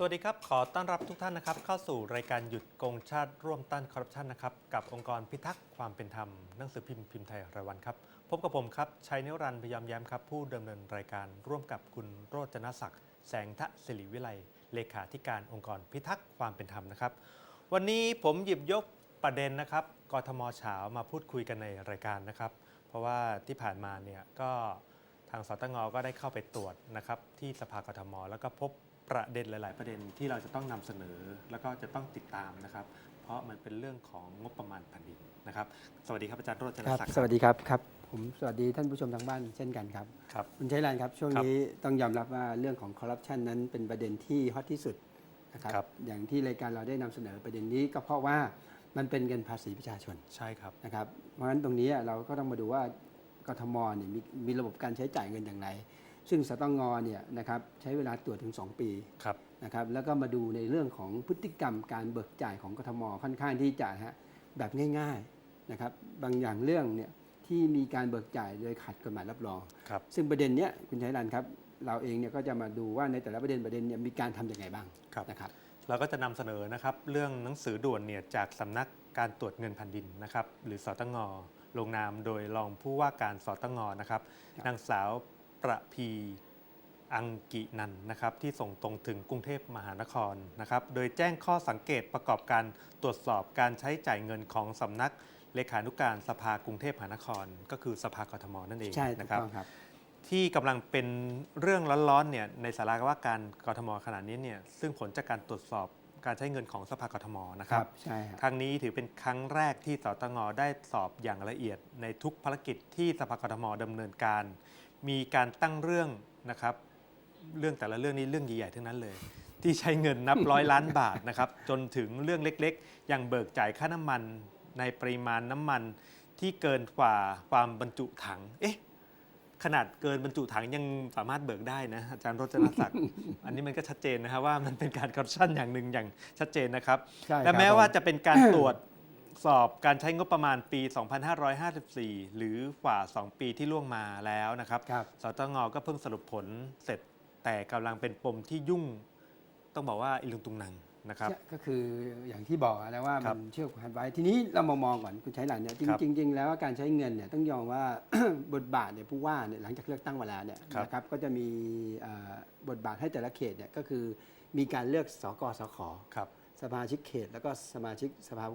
สวัสดีครับ ขอต้อนรับทุกท่านนะครับ เข้าสู่รายการหยุดโกงชาติร่วมต้านคอร์รัปชันนะครับ กับองค์กรพิทักษ์ความเป็นธรรม หนังสือพิมพ์พิมพ์ไทยรายวันครับ พบกับผมครับ ชัยนิรันดร์พยายามแย้มครับ ผู้ดำเนินรายการร่วมกับคุณโรจนศักดิ์แสงทะศิริวิไลเลขาธิการองค์กรพิทักษ์ความเป็นธรรมนะครับ วันนี้ผมหยิบยกประเด็นนะครับกทมเฉามาพูดคุยกันในรายการนะครับ เพราะว่าที่ผ่านมาเนี่ยก็ทางสตงก็ได้เข้าไปตรวจนะครับที่สภากทม แล้วก็พบ ประเด็นหลาย ๆ ประเด็นที่เราจะต้องนำเสนอแล้วก็จะต้องติดตามนะครับ เพราะมันเป็นเรื่องของงบประมาณแผ่นดินนะครับ สวัสดีครับอาจารย์โรจนครับศักดิ์สวัสดีครับครับผมสวัสดีท่านผู้ชมทางบ้านเช่นกันครับครับคุณชัยรันครับ ช่วงครับนี้ต้องยอมรับว่าเรื่องของคอร์รัปชันนั้นเป็นประเด็นที่ฮอตที่สุดนะครับครับอย่างที่รายการเราได้นำเสนอประเด็นนี้ก็เพราะว่ามันเป็นเงินภาษีประชาชนใช่ครับนะครับเพราะฉะนั้นตรงนี้เราก็ต้องมาดูว่ากทมเนี่ยมีมีระบบการใช้จ่ายเงินอย่างไร ซึ่งสตงเนี่ยนะครับใช้เวลาตรวจถึง 2 ปีครับนะครับแล้วก็มาดูในเรื่องของพฤติกรรมการเบิกจ่ายของกทมค่อนข้างที่จะฮะแบบง่ายๆนะครับบางอย่างเรื่องเนี่ยที่มีการเบิกจ่ายโดยขัดกฎหมายรับรองครับซึ่งประเด็นเนี้ยคุณชัยรันครับเราเองเนี่ยก็จะมาดูว่าในแต่ละประเด็นประเด็นเนี่ยมีการทำอย่างไรบ้างครับนะครับเราก็จะนำเสนอนะครับเรื่องหนังสือด่วนเนี่ยจากสำนักการตรวจเงินแผ่นดินนะครับหรือสตงลงนามโดยรองผู้ว่าการสตงนะครับครับนางสาว ประพีอังกินันนะครับที่ส่งตรงถึงกรุงเทพมหานครนะครับ โดยแจ้งข้อสังเกตประกอบการตรวจสอบการใช้จ่ายเงินของสำนักเลขานุการสภากรุงเทพมหานคร ก็คือสภากทมนั่นเองใช่ถูกนะครับต้องครับที่กำลังเป็นเรื่องร้อนๆเนี่ยในสาราว่าการกทมขณะนี้เนี่ยซึ่งผลจากการตรวจสอบการใช้เงินของสภากทมนะครับใช่ครับครั้งนี้ถือเป็นครั้งแรกที่สตงได้สอบอย่างละเอียดในทุกภารกิจที่สภากทมดำเนินการ มีการตั้งเรื่องนะครับ เรื่องแต่ละเรื่องนี้เรื่องใหญ่ๆทั้งนั้นเลย ที่ใช้เงินนับร้อยล้านบาทนะครับ จนถึงเรื่องเล็กๆ อย่างเบิกจ่ายค่าน้ำมันในปริมาณน้ำมันที่เกินกว่าความบรรจุถัง เอ๊ะ ขนาดเกินบรรจุถังยังสามารถเบิกได้นะ อาจารย์รจนศักดิ์ อันนี้มันก็ชัดเจนนะครับว่ามันเป็นการคอร์รัปชันอย่างหนึ่งอย่างชัดเจนนะครับใช่ครับและแม้ว่าผมจะเป็นการตรวจ สอบการใช้งบประมาณปี 2554 หรือกว่า 2 ปีที่ล่วงมาแล้วนะครับครับ สตงก็เพิ่งสรุปผลเสร็จ แต่กำลังเป็นปมที่ยุ่ง ต้องบอกว่าอีลุงตุงนังนะครับใช่ก็คืออย่างที่บอกนะว่าครัมับนเชื่อมกันไว้ทีนี้เรามามองก่อนคุณชัยรันเนี่ยจครับริงๆจริงๆแล้วการใช้เงินเนี่ยต้องยอมว่า บทบาทเนี่ยผู้ว่าเนี่ยหลังจากเลือกตั้งมาแล้วเนี่ยครับ นะครับก็จะมีเอ่อบทบาทให้แต่ละเขตเนี่ยก็คือมีการเลือกสกสข ครับ สมาชิกเขตแล้วก็สมาชิกสภา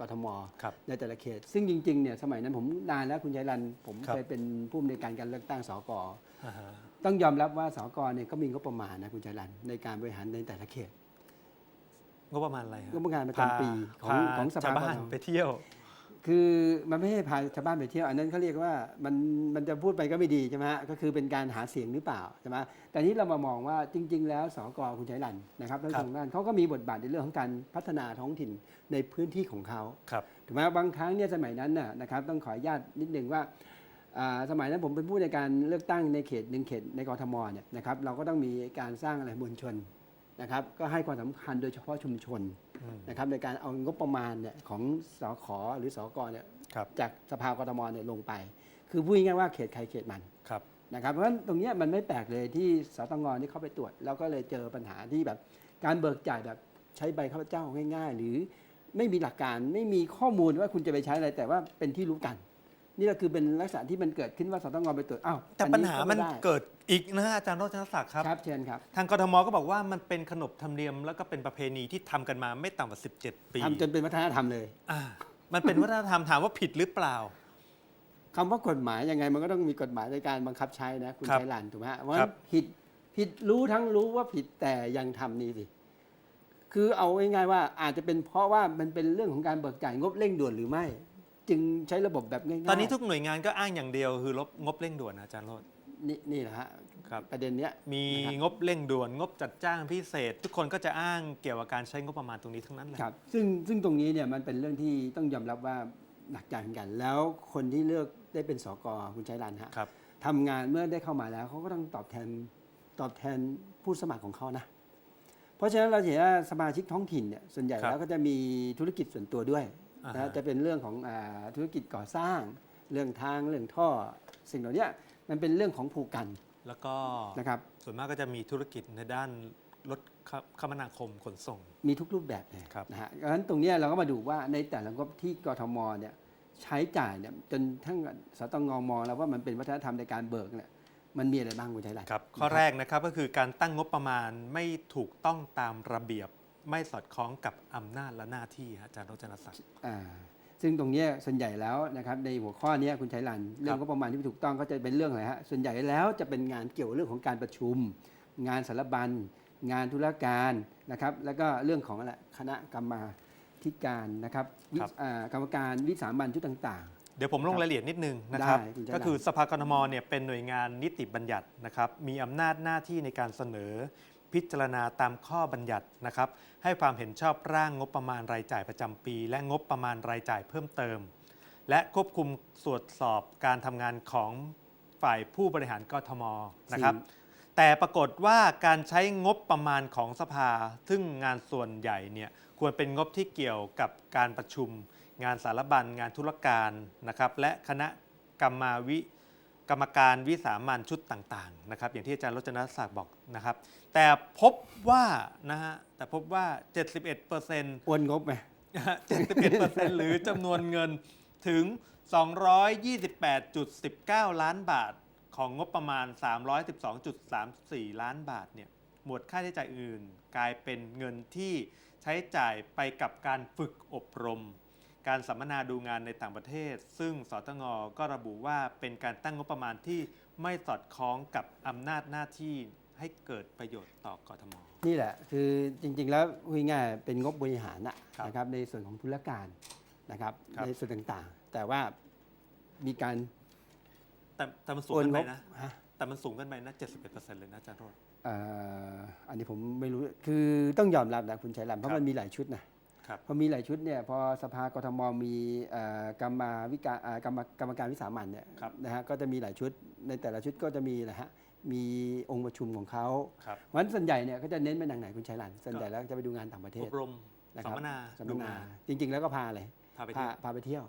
กทมครับในแต่ละเขต ซึ่งจริงๆเนี่ยสมัยนั้นผมนานแล้วคุณชัยรันผมครับเคยเป็นผู้อำนวยการการเลือกตั้งสกอ่าฮะต้องยอมรับว่าสกเนี่ยก็มีงบประมาณนะคุณชัยรันในการบริหารในแต่ละเขตงบประมาณอะไรฮะงบประมาณประจำปีของพาของสชาวภาบ้านกทมไปเที่ยว คือมันไม่ใช่พาชาวบ้านไปเที่ยว อันนั้นเขาเรียกว่ามันมันจะพูดไปก็ไม่ดีใช่ไหมฮะก็คือเป็นการหาเสียงหรือเปล่าใช่ไหมแต่นี้เรามามองว่าจริง ๆ แล้วสกคุณชัยรันนะครับทั้งครับสองด้านเขาก็มีบทบาทในเรื่องของการพัฒนาท้องถิ่นในพื้นที่ของเขาครับถูกไหมบางครั้งเนี่ยสมัยนั้นน่ะนะครับต้องขออนุญาตนิดนึงว่าอ่าสมัยนั้นผมเป็นผู้ในการเลือกตั้งในเขตหนึ่งเขตในกรทมเนี่ยนะครับเราก็ต้องมีการสร้างอะไรมวลชนนะครับก็ให้ความสำคัญโดยเฉพาะชุมชนอืม นะครับในการเอางบประมาณเนี่ยของสขหรือสกเนี่ยครับจากสภากรทมเนี่ยลงไป คือพูดง่ายๆว่าเขตใครเขตมันครับนะครับเพราะฉะนั้นตรงเนี้ยมันไม่แปลกเลยที่สตงนี่เข้าไปตรวจ แล้วก็เลยเจอปัญหาที่แบบการเบิกจ่ายแบบใช้ใบข้าพเจ้าง่ายๆ หรือไม่มีหลักการไม่มีข้อมูลว่าคุณจะไปใช้อะไรแต่ว่าเป็นที่รู้กัน นี่ก็คือเป็นลักษณะที่มันเกิดขึ้นว่าสตงไปตรวจอ้าวแต่อัปัญหามันไได้เกิด อีกนะฮะอาจารย์รจนศักดิ์ครับ ครับเชิญครับทางกทมก็บอกว่ามันเป็นขนบธรรมเนียม แล้วก็เป็นประเพณีที่ทำกันมาไม่ต่ำกว่า 17 ปีทำจนเป็นวัฒนธรรมเลยอ่ามันเป็นวัฒนธรรมถามว่าผิดหรือเปล่า คำว่ากฎหมายยังไงมันก็ต้องมีกฎหมายในการบังคับใช้นะคุณครับชัยรันถูกไหมฮะว่าครับผิดผิดรู้ทั้งรู้ว่าผิดแต่ยังทำนี่สิคือเอาง่ายๆว่าอาจจะเป็นเพราะว่ามันเป็นเรื่องของการเบิกจ่ายงบเร่งด่วนหรือไม่ จึงใช้ระบบแบบง่ายๆ ตอนนี้ทุกหน่วยงานก็อ้างอย่างเดียวคือลบงบเร่งด่วนนะอาจารย์โรจ น์นี่นี่แหละฮะครับ ประเด็นเนี้ยมีนะครับงบเร่งด่วนงบจัดจ้างพิเศษ ทุกคนก็จะอ้างเกี่ยวกับการใช้งบประมาณตรงนี้ทั้งนั้นเลย ครับซึ่งซึ่งตรงนี้เนี่ยมันเป็นเรื่องที่ต้องยอมรับว่าหนักใจเหมือนกัน แล้วคนที่เลือกได้เป็นสกคุณชัยรันฮะครับ ทำงานเมื่อได้เข้ามาแล้วเขาก็ต้องตอบแทนตอบแทนผู้สมัครของเขานะ เพราะฉะนั้นเราเห็นว่าสมาชิกท้องถิ่นเนี่ยส่วนใหญ่ครับแล้วก็จะมีธุรกิจส่วนตัวด้วยอ่านะฮะ จะเป็นเรื่องของอาธุรกิจก่อสร้าง เรื่องทางเรื่องท่อ สิ่งเหล่านี้ มันเป็นเรื่องของผูกกันแล้วก็นะครับส่วนมากก็จะมีธุรกิจในด้านรถคคมนาคมขนส่ง มีทุกรูปแบบเลยครับนะฮะดังนั้นตรงเนี้ยเราก็มาดูว่าในแต่ละงบที่กทมเนี่ยใช้จ่ายเนี่ยจนทั้งสตงมองแล้วว่ามันเป็นวัฒนธรรมในการเบิกเนี่ยมันมีอะไรบ้างคุณชัยรัตน์ครับข้อแรกนะครับก็คือการตั้งงบประมาณไม่ถูกต้องตามระเบียบ ไม่สอดคล้องกับอำนาจและหน้าที่ฮะอาจารย์รจนศักดิ์อ่า ซึ่งตรงเนี้ยส่วนใหญ่แล้วนะครับในหัวข้อเนี้ยคุณชัยรันเรื่องงบประมาณที่ไม่ถูกต้องก็จะเป็นเรื่องอะไรฮะส่วนใหญ่แล้วจะเป็นงานเกี่ยวกับเรื่องของการประชุม งานสารบัญ งานธุรการนะครับแล้วก็เรื่องของอะไรคณะกรรมาธิการนะครับวิอ่ากรรมการวิสามัญชุดต่างเดี๋ยวผมลงรายละเอียดนิดนึงนะครับได้คุณชัยรัตน์ก็คือสภากรทมเนี่ยเป็นหน่วยงานนิติบัญญัตินะครับ มีอำนาจหน้าที่ในการเสนอ พิจารณาตามข้อบัญญัตินะครับ ให้ความเห็นชอบร่างงบประมาณรายจ่ายประจำปี และงบประมาณรายจ่ายเพิ่มเติม และควบคุมตรวจสอบการทำงานของฝ่ายผู้บริหารกทมๆนะครับ แต่ปรากฏว่าการใช้งบประมาณของสภา ซึ่งงานส่วนใหญ่เนี่ยควรเป็นงบที่เกี่ยวกับการประชุม งานสารบัญงานธุรการนะครับ และคณะกรรมาวิ กรรมการวิสามันชุดต่างๆนะครับอย่างที่อาจารย์รจนศักดิ์บอกนะครับ แต่พบว่านะฮะแต่พบว่า 71%โอนงบไหม71%หรือจำนวนเงินถึง 228.19 ล้านบาทของงบประมาณ 312.34 ล้านบาทเนี่ยหมวดค่าใช้จ่ายอื่น กลายเป็นเงินที่ใช้จ่ายไปกับการฝึกอบรม การสัมมนาดูงานในต่างประเทศ ซึ่งสตงก็ระบุว่าเป็นการตั้งงบประมาณที่ไม่สอดคล้องกับอำนาจหน้าที่ให้เกิดประโยชน์ต่อกทม นี่แหละคือจริงๆแล้วพูดง่ายๆเป็นงบบริหารนะครับนะครับในส่วนของธุรการนะครับครับในส่วนต่างๆ แต่ว่ามีการแต่แต่มันสูงโอนเกินงไปบนะฮะแต่มันสูงเกันไปนะ 71%เลยนะอาจารย์โรดเอ่ออันนี้ผมไม่รู้คือต้องยอมรับนะคุณชัยรันเพครัราะบมันมีหลายชุดนะครับ พอมีหลายชุดเนี่ยพอสภากทมมีเอ่อกรรมาวิการอ่ากรรมกรรมการวิสามันเนี่ยครับนะฮะก็จะมีหลายชุดในแต่ละชุดก็จะมีแหละฮะมีองค์ประชุมของเขาครับเพราะฉะนั้นส่วนใหญ่เนี่ยก็จะเน้นไปทางไหนคุณชัยรันส่วนใหญ่แล้วจะไปดูงานต่างประเทอศบรมนะคสัรัมบมนาสัมมดูนางานจริง ๆ แล้วก็พาอะไรพาไปพาเที่ยวพาไปเที่ยว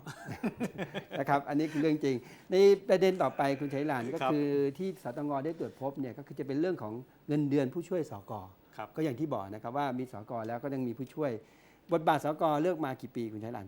นะครับอันนี้คือเรื่องจริง ในประเด็นต่อไปคุณชัยรานก็ครับคือที่สตงได้ตรวจพบเนี่ยก็คือจะเป็นเรื่องของเงินเดือนผู้ช่วยสกครับก็อย่างที่บอกนะครับว่ามีสกแล้วก็ยังมีผู้ช่วย บทบาทสกเลือกมากี่ปีคุณชัยราน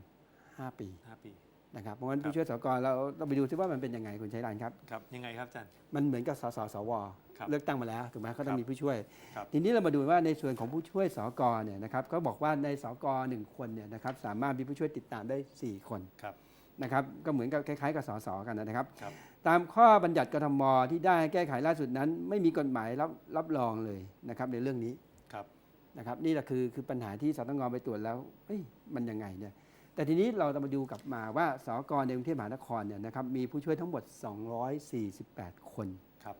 ห้าปีห้าปีนะครับเพราะฉะนั้นครับผู้ช่วยสกเราต้องไปดูซิว่ามันเป็นยังไงคุณชัยรานครับครับยังไงครับอาจารย์มันเหมือนกับสสสวครับเลือกตั้งมาแล้วถูกไหมเขาต้อครังบมีผู้ช่วยครับทีนี้เรามาดูว่าในส่วนของผู้ช่วยสกเนี่ยนะครับก็บอกว่าในสกหนึ่งคนเนี่ยนะครับสามารถมีผู้ช่วยติดตามได้สี่คนครับนะครับก็เหมือนกับคล้ายๆ กับสสกันนะครับครับ ตามข้อบัญญัติกทมที่ได้แก้ไขล่าสุดนั้น ไม่มีกฎหมายรับรับรองเลยนะครับในเรื่องนี้ครับ นะครับนี่แหละคือคือปัญหาที่สตงไปตรวจแล้วเอ้ยมันยังไงเนี่ยแต่ทีนี้เราจะมาดูกลับมาว่าสกในกรุงเทพมหานครเนี่ยนะครับมีผู้ช่วยทั้งหมด 248 คนครับ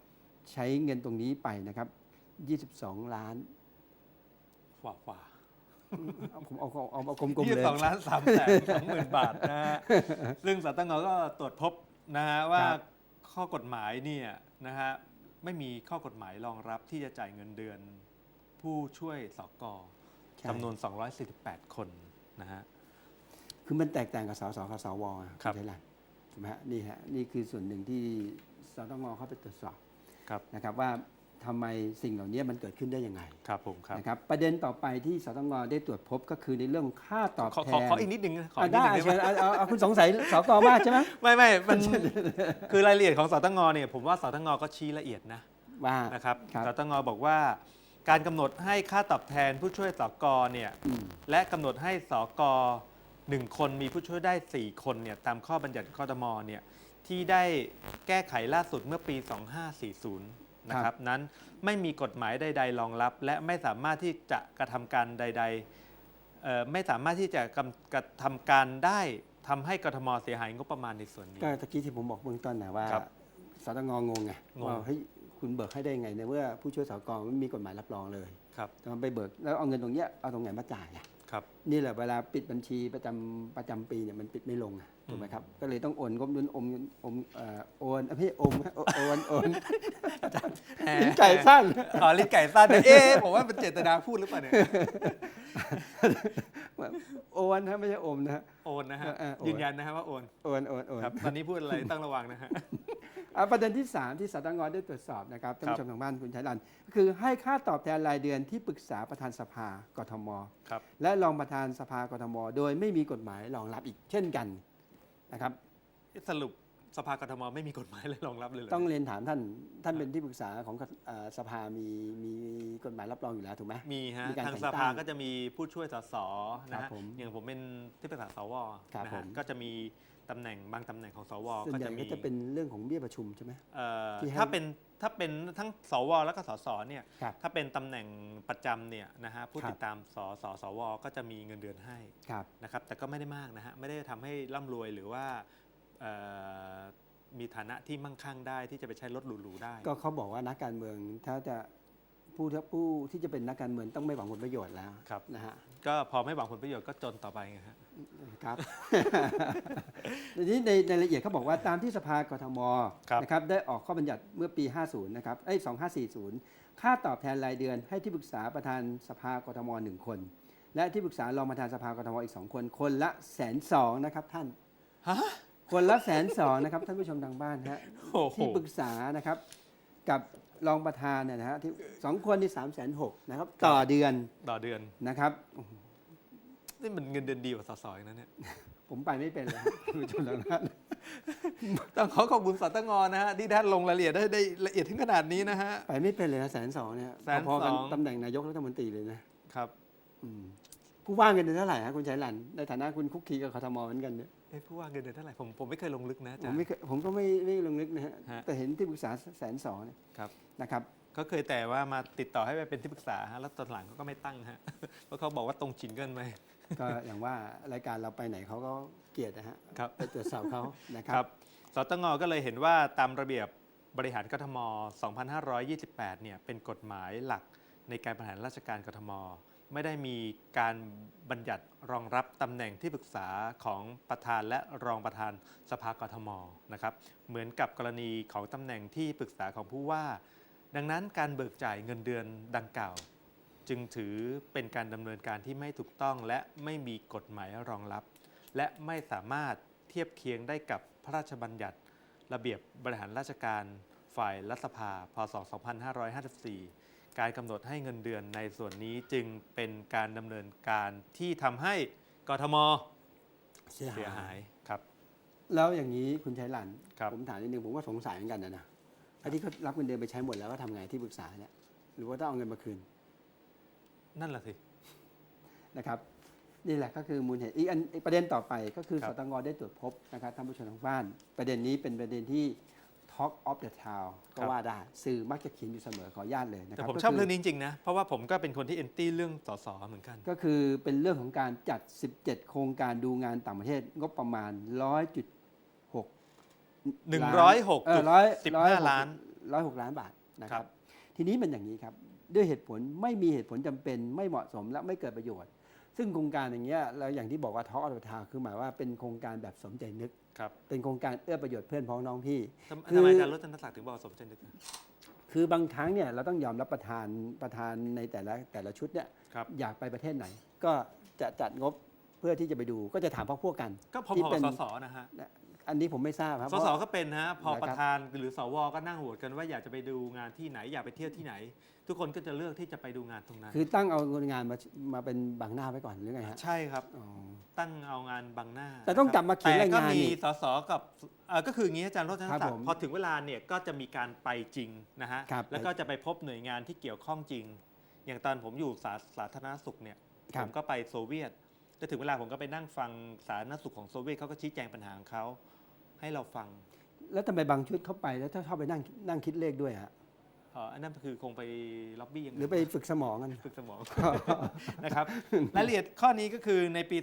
ใช้เงินตรงนี้ไปนะครับ 22 ล้านฝ่าฝ่าเอาผมเอาเอาเอาเอากลมๆยี่เลยสองล้านสามแสนสองหมื่นบาทนะฮะซึ่งสตงก็ตรวจพบนะฮะว่าครับข้อกฎหมายเนี่ยนะฮะไม่มีข้อกฎหมายรองรับที่จะจ่ายเงินเดือน ผู้ช่วยสกใช่จำนวน 248 คนนะฮะ คือมันแตกต่างกับสสกับสวอะครับณชัยรัตน์ถูกไหมฮะนี่ฮะนี่คือส่วนหนึ่งที่สตงเข้าไปตรวจสอบครับนะครับว่าทำไมสิ่งเหล่านี้มันเกิดขึ้นได้ยังไง ครับผมครับนะครับประเด็นต่อไปที่สตงได้ตรวจพบก็คือในเรื่องของค่าตอบขอแทขอนขออีกนิดนึงนะขออะอีกนิดได้นึงได้เชิญไหมเอาเอาเอาคุณสงสัยสกมากใช่ไหมไม่ไม่มันคือรายละเอียดของสตงเนี่ยผมว่าสตงก็ชี้ละเอียดนะว่านะครับครับสตงบอกว่า การกำหนดให้ค่าตอบแทนผู้ช่วยสกเนี่ยอืมและกำหนดให้สกหนึ่งคนมีผู้ช่วยได้ 4 คนเนี่ยตามข้อบัญญัติคอตมเนี่ยที่ได้แก้ไขล่าสุดเมื่อปี 2540 นะครับนั้นไม่มีกฎหมายใด ๆ รองรับ และไม่สามารถที่จะกระทำการใดๆเอ่อไม่สามารถที่จะกำกระทำการได้ทำให้กทมเสียหายงบประมาณในส่วนนี้ ก็ตะกี้ที่ผมบอกเบื้องต้นนะว่าครับสตงงงไงงงว่าเฮ้ย คุณเบิกให้ได้ไงในเมื่อผู้ช่วยสกไม่มีกฎหมายรับรองเลยครับแต่มันไปเบิกแล้วเอาเงินตรงเนี้ยเอาตรงไหนมาจ่ายอะครับนี่แหละเวลาปิดบัญชีประจำประจำปีเนี่ยมันปิดไม่ลงอะถูกไหมครับก็เลยต้องโอนงบนุนอมอมเอ่อโอนเอ้ยไม่ใช่อมโอโอนโอนลิ้นไก่สั้นอ๋อลิ้นไก่สั้นเนี่ยเอ๊ะผมว่าเป็นเจตนาพูดหรือเปล่าเนี่ยโอนนะไม่ใช่อมนะฮะโอนนะฮะเออเออโอนยืนยันนะฮะว่าโอนโอนโอนโอนครับตอนนี้พูดอะไรต้องระวังนะฮะอะ ประเด็นที่ 3 ที่สตงได้ตรวจสอบนะครับท่านผู้ชมทางบ้านคุณชัยรันคือให้ค่าตอบแทนรายเดือนที่ปรึกษาประธานสภากทมครับและรองประธานสภากทม โดยไม่มีกฎหมายรองรับอีกเช่นกันนะครับสรุป สภากทมไม่มีกฎหมายเลยรองรับเลยเหรอ ต้องเรียนถามท่าน ท่านเป็นที่ปรึกษาของเอ่อสภามีมีกฎหมายรับรองอยู่แล้วถูกไหมมีฮะมีการทางแต่งสตั้ภางก็จะมีผู้ช่วยสสนะครัฮะบผมอย่างผมเป็นที่ปรึกษาสวครับนะผฮะมก็จะมีตำแหน่งบางตำแหน่งของสวส่วนก็ใหญ่จะมีก็จะเป็นเรื่องของเบี้ยประชุมใช่ไหม เอ่อที่ให้ ถ้าเป็นถ้าเป็นทั้งสวแล้วก็สสเนี่ยครับ ถ้าเป็นตำแหน่งประจำเนี่ยนะฮะผู้ครับ ติดตามสสสวก็จะมีเงินเดือนให้ครับ นะครับแต่ก็ไม่ได้มากนะฮะไม่ได้ทำให้ร่ำรวยหรือว่าเอ่อ มีฐานะที่มั่งคั่งได้ที่จะไปใช้รถหรูๆได้ ก็เขาบอกว่านักการเมืองถ้าจะผู้ที่ผู้ที่จะเป็นนักการเมืองต้องไม่หวังผลประโยชน์แล้วครับนะฮะก็พอไม่หวังผลประโยชน์ก็จนต่อไปไงฮะครับทีนี้ในในรายละเอียดเขาบอกว่าตามที่สภากทมครับนะครับได้ออกข้อบัญญัติเมื่อปี 50 นะครับไอ้ย2540 ค่าตอบแทนรายเดือนให้ที่ปรึกษาประธานสภากทมหนึ่งคน และที่ปรึกษารองประธานสภากทมอีกสองคน คนละแสนสองนะครับท่านฮะ คนละแสนสองนะครับท่านผู้ชมทางบ้านฮะโอ้โหที่ปรึกษานะครับ กับรองประธานเนี่ยนะฮะที่สองคนที่สามแสนหกนะครับ ต่อเดือนต่อเดือน นะครับ นี่มันเงินเดือนดีกว่าสสอีกนะเนี่ย ผมไปไม่เป็นเลยฮะท่านผู้ชมทางบ้าน ต้องขอขอบคุณสตงนะฮะที่ท่านลงรายละเอียดได้ได้ละเอียดถึงขนาดนี้นะฮะ ไปไม่เป็นเลยนะแสนสองเนี่ยแสนพอๆกันสองตำแหน่งนายกรัฐมนตรีเลยนะครับ อืมผู้ว่าเงินเดือนเท่าไหร่ฮะคุณชัยรันในฐานะคุณคุกคีกับคทมเหมือนกันเนี่ย เอ้ผู้ว่าเงินเดือนเท่าไหร่ผมผมไม่เคยลงลึกนะอาผจามรไม่ย์เคยผมก็ไม่ไม่ลงลึกนะฮะฮะ แต่เห็นที่ปรึกษาแสนสองเนี่ยครับนะครับเขาเคยแต่ว่ามาติดต่อให้ไปเป็นที่ปรึกษาฮะแล้วตอนหลังเขาก็ไม่ตั้งฮะเพราะเขาบอกว่าตรงฉินเกินไป ก็อย่างว่ารายการเราไปไหนเขาก็เกลียดนะฮะครับ ไปตรวจสอบเขานะคครัรับ บสตงก็เลยเห็นว่าตามระเบียบบริหารกทม 2528 เนี่ยเป็นกฎหมายหลักในการบริหารราชการกทม ไม่ได้มีการบัญญัติรองรับตำแหน่งที่ปรึกษาของประธานและรองประธานสภากทมนะครับเหมือนกับกรณีของตำแหน่งที่ปรึกษาของผู้ว่า ดังนั้นการเบิกจ่ายเงินเดือนดังกล่าว จึงถือเป็นการดำเนินการที่ไม่ถูกต้องและไม่มีกฎหมายรองรับ และไม่สามารถเทียบเคียงได้กับพระราชบัญญัติ ระเบียบ บริหารราชการ ฝ่ายรัฐสภา พศ 2554 การกำหนดให้เงินเดือนในส่วนนี้จึงเป็นการดำเนินการที่ทำให้กทมเสียเสียหาหายยครับ แล้วอย่างนี้คุณชัยรันครับ ผมถามนิดนึงผมก็สงสัยเหมือนกันนะนะไอ้ที่เขารับเงินเดือนไปใช้หมดแล้วก็ทำไงที่ปรึกษาเนี่ยหรือว่าต้องเอาเงินมาคืนนั่นแหละสิ นะครับนี่แหละก็คือมูลเหตุอีกอันอีกประเด็นต่อไปก็คือครัสบ ตงได้ตรวจพบนะครับท่านผู้ชมทางบ้าน ประเด็นนี้เป็นประเด็นที่ Talk of the Town ก็ว่าได้ สื่อมักจะเขียนอยู่เสมอขออนุญาตเลยนะคแต่รับผมก็ชอบคืเรื่องนี้จริงๆนะ เพราะว่าผมก็เป็นคนที่เอนตี้เรื่องสสเหมือนกัน ก็คือเป็นเรื่องของการจัด 17 โครงการดูงานต่างประเทศงบประมาณ 100.6 106เออร้อย15 ล้านร้อยหกล้านบาทนะคครัรับบทีนี้มันอย่างนี้ครับ ด้วยเหตุผลไม่มีเหตุผลจำเป็นไม่เหมาะสมและไม่เกิดประโยชน์ ซึ่งโครงการอย่างเงี้ยเราอย่างที่บอกว่าท้ออัตทาคือหมายว่าเป็นโครงการแบบสมใจนึก ครับเป็นโครงการเอื้อประโยชน์เพื่อนพ้องน้องพี่ทำคือทำไมอาจารย์รจนศักดิ์ถึงบอกสมใจนึกอะคือบางครั้งเนี่ยเราต้องยอมรับประธานประธานในแต่ละแต่ละชุดเนี่ยครับอยากไปประเทศไหน ก็จะจัดงบเพื่อที่จะไปดูก็จะถามพวกพวกกัน ก็พอที่ๆเป็กันบสสนะฮะ อันนี้ผมไม่ทราบครับสเพราะสก็เป็นฮะพอนะครับประธานหรือสวก็นั่งโหวตกันว่าอยากจะไปดูงานที่ไหนอยากไปเที่ยวที่ไหน ทุกคนก็จะเลือกที่จะไปดูงานตรงนั้น คือตั้งเอางานมามาเป็นบังหน้าไว้ก่อนหรือไงฮะใช่ครับอ๋อตั้งเอางานบังหน้า แต่ต้องกลับมาเขียนแต่รายก็งานมีนี่สสกับเอ่อก็คืออย่างนี้อาจารย์รจนครับศักผมดิ์พอถึงเวลาเนี่ยก็จะมีการไปจริงนะฮะครับแล้วก็จะไปพบหน่วยงานที่เกี่ยวข้องจริง อย่างตอนผมอยู่สาสาธารณสุขเนี่ยครัผบมก็ไปโซเวียตแล้วถึงเวลาผมก็ไปนั่งฟังสาธารณสุขของโซเวียตเขาก็ชี้แจงปัญหาของเขา ให้เราฟังแล้วทำไมบางชุดเข้าไปแล้วถ้าชอบไปนั่งนั่งคิดเลขด้วยฮะเอ่ออันนั้นคือคงไปล็อบบี้อย่างหรือไปฝึกสมองกัน ฝึกสมอง นะครับรายละเอียดข้อนี้ก็คือในปี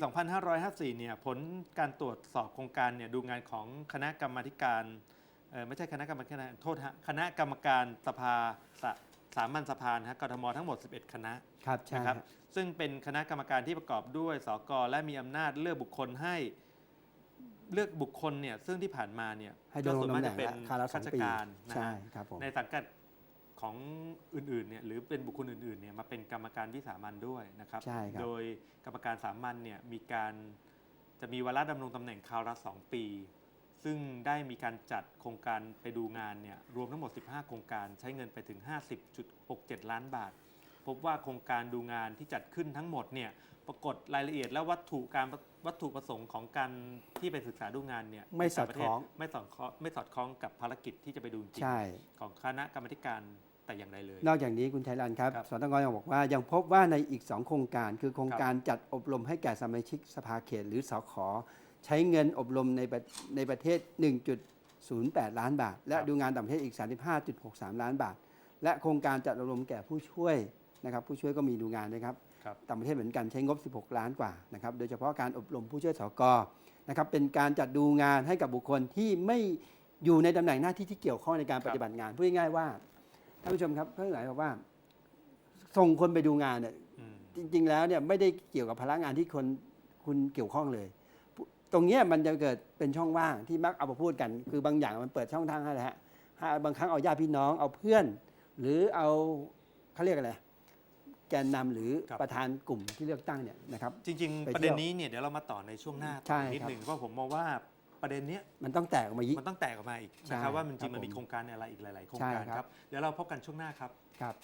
2554 เนี่ยผลการตรวจสอบโครงการเนี่ยดูงานของคณะกรรมาธิการเอ่อไม่ใช่คณะกรรมการโทษฮะคณะกรรมการสภาสาสามัญสภานะฮะกทมทั้งหมด 11 คณะ ครับใช่นะครับฮะซึ่งเป็นคณะกรรมการที่ประกอบด้วยสกและมีอำนาจเลือกบุคคลให้ เลือกบุคคลเนี่ยซึ่งที่ผ่านมาเนี่ยให้ดำรงส่วนตำมากแหน่จะงเป็นละคาราสอข้างราชปีการนะใช่ฮะครับผมในสังกัดของอื่นๆเนี่ยหรือเป็นบุคคลอื่นๆเนี่ยมาเป็นกรรมการวิสามันด้วยนะครับใช่ครับโดยกรรมการสามัญเนี่ยมีการจะมีวาระดำรงตำแหน่งคราวละสองปี ซึ่งได้มีการจัดโครงการไปดูงานเนี่ยรวมทั้งหมด 15 โครงการใช้เงินไปถึง 50.67 ล้านบาท พบว่าโครงการดูงานที่จัดขึ้นทั้งหมดเนี่ยปรากฏรายละเอียดและวัตถุการ วัตถุประสงค์ของการที่ไปศึกษาดูงานเนี่ยไม่สอดคล้องไม่สอดคล้องไม่สอดคล้องกับภารกิจที่จะไปดูจริงใช่ของคณะกรรมาธิการแต่อย่างใดเลย นอกจากนี้คุณชัยรันครับครับสตงยังบอกว่ายังพบว่าในอีก 2 โครงการ คือโครงการจัดอบรมให้แก่สมาชิกสภาเขตหรือสขใช้เงินอบรมในประในประเทศ 1.08 ล้านบาท และดูงานต่างประเทศอีก 35.63 ล้านบาท และโครงการจัดอบรมแก่ผู้ช่วยนะครับผู้ช่วยก็มีดูงานนะครับครับ ต่างประเทศเหมือนกันใช้งบ 16 ล้านกว่านะครับโดยเฉพาะการอบรมผู้ช่วยสกนะครับเป็นการจัดดูงานให้กับบุคคลที่ไม่อยู่ในตำแหน่งหน้าที่ที่เกี่ยวข้องในการปฏิบัติงานพูดง่ายๆว่าท่านผู้ชมครับเพื่อนหลายบอกว่าส่งคนไปดูงานเนี่ยอืมจริง ๆ แล้วเนี่ยไม่ได้เกี่ยวกับพลังงานที่คนคุณเกี่ยวข้องเลย ตรงเนี้ยมันจะเกิดเป็นช่องว่างที่มักเอามาพูดกัน คือบางอย่างมันเปิดช่องทางให้แหละฮะให้บางครั้งเอาญาติพี่น้องเอาเพื่อน หรือเอาเขาเรียกอะไร แกนนำหรือครับ ประธานกลุ่มที่เลือกตั้งเนี่ยนะครับ จริง ไปๆประเที่เด็ยนวนี้เนี่ยเดี๋ยวเรามาต่อในช่วงหน้าใช่ต่อนิดครับหนึ่งเพราะผมมองว่าประเด็นเนี้ยมันต้องแตกออกมายิมันต้องแตกออกมาอีกใช่นะครับว่ามันจริงครับมันมีผมโครงการอะไรอีกหลาย ๆ โครงใช่การครับครับเดี๋ยวเราพบกันช่วงหน้าครับ ครับ